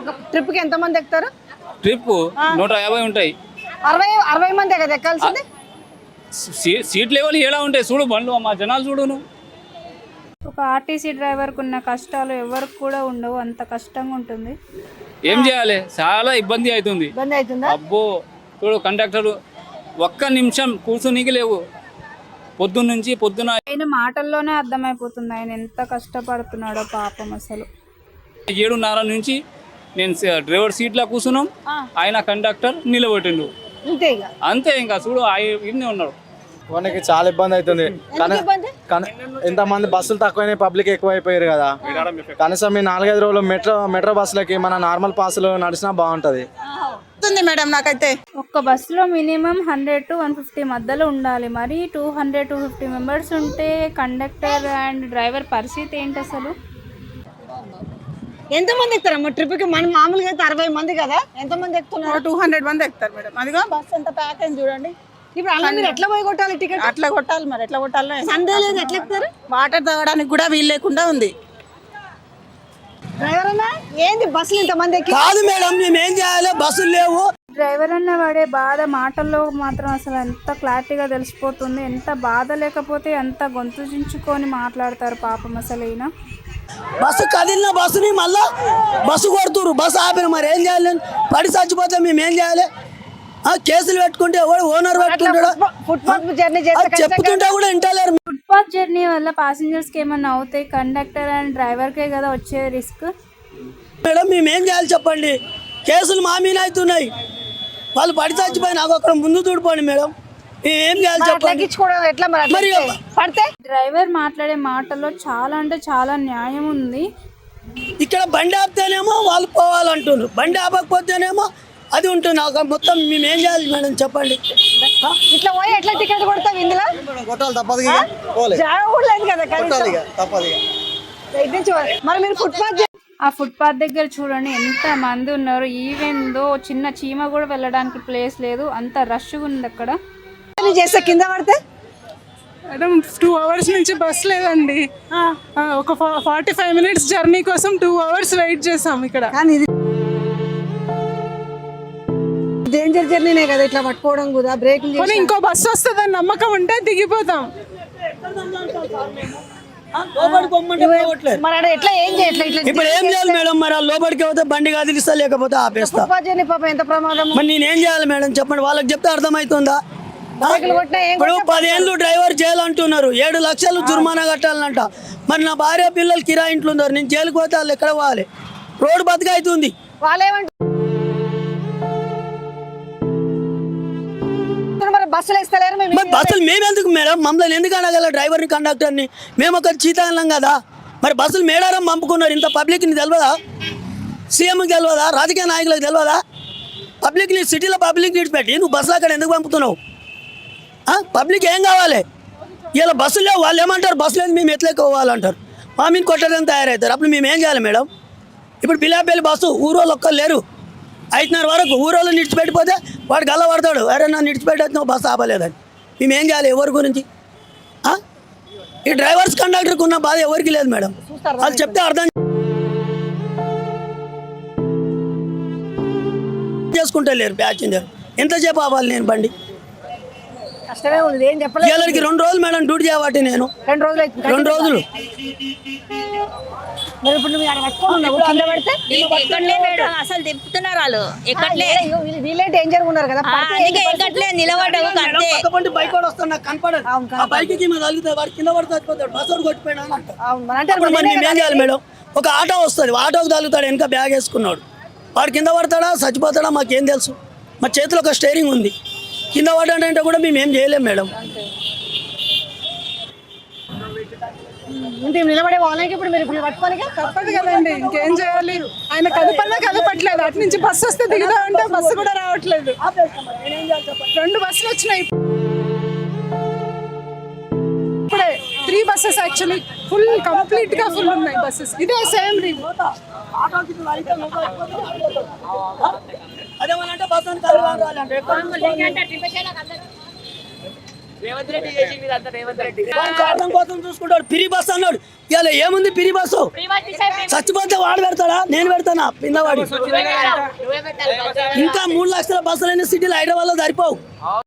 ఒక ట్రిప్కి ఎంత మంది ఎక్కుతారు? ట్రిప్ నూట యాభై ఉంటాయి. అరవై అరవై మంది కదా ఎక్కాల్సింది? సీట్ లెవెల్ ఎలా ఉంటాయి చూడు బండ్లు మా జనాలు చూడు నువ్వు. ఒక ఆర్టీసీ డ్రైవర్కు ఉన్న కష్టాలు ఎవరికి కూడా ఉండవు అంత కష్టంగా ఉంటుంది. ఏం చేయాలి? చాలా ఇబ్బంది అవుతుంది ఇబ్బంది అవుతుందా అబ్బో చూడు కండక్టర్ ఒక్క నిమిషం కూర్చునికి లేవు. పొద్దున్న నుంచి పొద్దున ఆయన మాటల్లోనే అర్థమైపోతుంది ఆయన ఎంత కష్టపడుతున్నాడో పాపం అసలు. ఏడున్నర నుంచి నేను డ్రైవర్ సీట్లో కూర్చున్నాం. ఆయన కండక్టర్ నిలబెట్టిండు. అంతే ఇక. అంతే ఇంకా చూడు ఇన్నే ఉన్నాడు. మనకి చాలా ఇబ్బంది అవుతుంది. ఇంతమంది బస్సులు తక్కువైనాయి పబ్లిక్ ఎక్కువ అయిపోయారు కదా. కనీసం ఈ నాలుగైదు రోజులు మెట్రో మెట్రో బస్సులకి మన నార్మల్ పాసులు నడిచినా బాగుంటది. మేడం నాకైతే. ఒక్క బస్సులో minimum hundred to one fifty మధ్యలో ఉండాలి. మరి two hundred two fifty members ఉంటే కండక్టర్ అండ్ డ్రైవర్ పరిస్థితి ఏంటి అసలు? ఎంత మంది ఎక్కుతారమ్మ ట్రిప్కి మనం మామూలుగా అయితే అరవై మంది కదా? ఎంత మంది ఎక్కుతున్నారు టూ హండ్రెడ్ మంది ఎక్కుతారు మేడం. అదిగో. బస్ ఎంత ప్యాక్ అయింది చూడండి. ఇప్పుడు అలా మీరు ఎట్లా పోయి కొట్టాలి టికెట్? అట్లా కొట్టాలి మరి ఎట్లా కొట్టాలో సందే లేదు ఎట్లా ఎక్కుతారు? వాటర్ తాగడానికి కూడా వీలు లేకుండా ఉంది. డ్రైవర్ అన్నా ఏంది బస్సులు ఇంత మంది ఎక్కి? కాదు మేడం మేమేం చేయాలి? బస్సులు లేవు. డ్రైవర్ అన్న వాడే బాధ మాటల్లో మాత్రం అసలు ఎంత క్లారిటీగా తెలిసిపోతుంది ఎంత బాధ లేకపోతే ఎంత గొంతు చించుకొని మాట్లాడతారు పాపం అసలు ఈయన బస్సు కదిలిన బస్సుని మళ్ళా బస్సు కొడుతురు బస్సు ఆపిన మరి ఏం చేయాలి పడి చచ్చిపోతే మేము ఏం చేయాలి? ఆ, కేసులు పెట్టుకుంటే ఎవడు ఓనర్ పెట్టుకుంటాడు? చెప్పుతుంటే కూడా వింటలేరు. ఫుట్పాత్ జర్నీ వల్ల ప్యాసింజర్స్కి ఏమన్నా అవుతాయి? కండక్టర్ అండ్ డ్రైవర్కే కదా వచ్చే రిస్క్ మేడం మేము ఏం చేయాలి చెప్పండి? కేసులు మా మీద అవుతున్నాయి. వాళ్ళు పడి చచ్చిపోయి నాకు అక్కడ ముందు చూడిపోండి మేడం. ఏం చేయాలి చెప్పండి. ఎట్లా మరి? పడితే? డ్రైవర్ మాట్లాడే మాటల్లో చాలా అంటే చాలా న్యాయం ఉంది. ఇక్కడ బండి ఆపితేనేమో వాళ్ళు పోవాలంటున్నారు. బండి ఆపకపోతేనేమో అది ఉంటుంది. నాకు మొత్తం మేము ఏం చేయాలి మేడం చెప్పండి. ఆ? ఇట్లా పోయి ఎట్లా టికెట్ కొడతావు ఇందులో? కొట్టాలి తప్పదు కదా తప్పదు. మరి మీరు ఫుట్పాత్ ఆ ఫుట్పాత్ దగ్గర చూడండి ఎంత మంది ఉన్నారు. ఈవెన్ దో చిన్న చీమ కూడా వెళ్ళడానికి ప్లేస్ లేదు. అంత రష్గా ఉంది అక్కడ. జర్నీ చేస్తే కింద పడితే? మేడం టూ అవర్స్ నుంచి బస్ లేదండి. ఆ, ఒక ఫార్టీ ఫైవ్ మినిట్స్ జర్నీ కోసం టూ అవర్స్ వెయిట్ చేసాం ఇక్కడ. కానీ ఇది డేంజర్ జర్నీనే కదా ఇట్లా పట్టుకోవడం కూడా బ్రేకింగ్ పోనీ ఇంకో బస్ వస్తుందని నమ్మకం ఉంటే దిగిపోతాం. మరి ఎట్లా ఏం చేయట్లే ఇట్లా ఇప్పుడు ఏం చేయాలి మేడం? మరి ఆ లోపలికి పోతే బండి కదిలిస్తా లేకపోతే ఆపేస్తా. పాపం ఎంత ప్రమాదం? మరి నేనేం చేయాలి మేడం? చెప్పండి వాళ్ళకి చెప్తే అర్థమవుతుందా? ఇప్పుడు పదేళ్ళు డ్రైవర్ జైలు అంటున్నారు. ఏడు లక్షలు జుర్మానా కట్టాలంట. మరి నా భార్య పిల్లలు కిరాయి ఇంట్లో ఉన్నారు. నేను జైలుకి పోతే వాళ్ళు ఎక్కడ పోవాలి? రోడ్డు బతుక అవుతుంది బస్సులు మేమెందుకు మేడం? మమ్మల్ని ఎందుకు అనగల డ్రైవర్ని కండక్టర్ని? మేము ఒక చీతాలం కదా. మరి బస్సులు మేడారం పంపుకున్నారు. ఇంత పబ్లిక్ని తెలియదా సీఎంకి తెలియదా రాజకీయ నాయకులకు తెలియదా పబ్లిక్ని సిటీలో పబ్లిక్ విడిచిపెట్టి నువ్వు బస్సులు అక్కడ ఎందుకు పంపుతున్నావు? పబ్లిక్ ఏం కావాలి? ఇలా బస్సులు లేవు వాళ్ళు ఏమంటారు? బస్సు లేదు మేము ఎట్లా పోవాలంటారు మా మీద కొట్టడానికి తయారవుతారు. అప్పుడు మేము ఏం చేయాలి మేడం? ఇప్పుడు పిల్లాపల్లి బస్సు ఊరోళ్ళు ఒక్కరు లేరు. ఐదున్నర వరకు ఊరోళ్ళు నిడిచిపెట్టిపోతే వాడు గల్ల పడతాడు. అరే నన్ను నిడిచిపెట్టేది బస్సు ఆపలేదని. మేము ఏం చేయాలి ఎవరి గురించి? ఈ డ్రైవర్స్ కండక్టర్కి ఉన్న బాధ ఎవరికి లేదు మేడం. వాళ్ళు చెప్తే అర్థం చేసుకుంటే లేరు ప్యాసింజర్ ఎంతసేపు ఆపాలి నేను బండి? కష్టమే ఉంది ఏం చెప్పలేదు. వీళ్ళకి రెండు రోజులు మేడం డ్యూటీ చేయబట్టి నేను. రెండు రోజులు అవుతుంది రెండు రోజులు. మరి ఇప్పుడు నువ్వు ఆడ పట్టుకోనున్నావు కింద పడితే? ఎక్కట్లే మేడం అసలు తిప్పుతున్నారు వాళ్ళు. ఎక్కట్లే అయ్యో, వీళ్ళు- వీళ్ళే డేంజర్ ఉన్నారు కదా. ఆ, పడితే అందుకే ఎక్కట్లే నిలబడ్డావు అంతే. పక్క బండి బైక్ వాడు వస్తాడు నాకు కనపడదు. ఆ బైక్కి మీద తగిలితే వాడు కింద పడితే చచ్చిపోతాడు బస్ వాడు కొట్టిపోయినా అని అంటారు. అవును, మరి అంటే అప్పుడు మరి మేము ఏం చేయాలి మేడం? ఒక ఆటో వస్తుంది ఆటోకి తగులుతాడు వెనక బ్యాగ్ వేసుకున్నాడు. వాడు కింద పడతాడా చచ్చిపోతాడా మాకేం తెలుసు. మా చేతిలో ఒక స్టేరింగ్ ఉంది. కింద పడ్డాడంటే కూడా మేము ఏం చేయలేం మేడం. ఇంత నిలబడే వాళ్ళకి ఇప్పుడు మీరు ఇప్పుడు పట్టుకోని తప్పదు కదండి ఇంకేం చేయాలి? ఆయన కదపన్నా కదపట్లేదు అటు నుంచి బస్సు వస్తే దిగుదా అంటే బస్సు కూడా రావట్లేదు. రెండు బస్సులు వచ్చినాయి. ఇప్పుడే త్రీ బస్సెస్ యాక్చువల్లీ ఫుల్ కంప్లీట్గా ఫుల్ ఉన్నాయి బస్సెస్ ఇదే సేమ్ రీవ్ కారణం కోసం చూసుకుంటాడు. పిరి బస్ అన్నాడు. ఇవాళ ఏముంది పిరి బస్సు? చచ్చిపోతే వాడు పెడతాడా? నేను పెడతానా? పిన్నవాడి ఇంకా మూడు లక్షల బస్సులైన సిటీలు హైదరాబాద్లో సరిపోవు.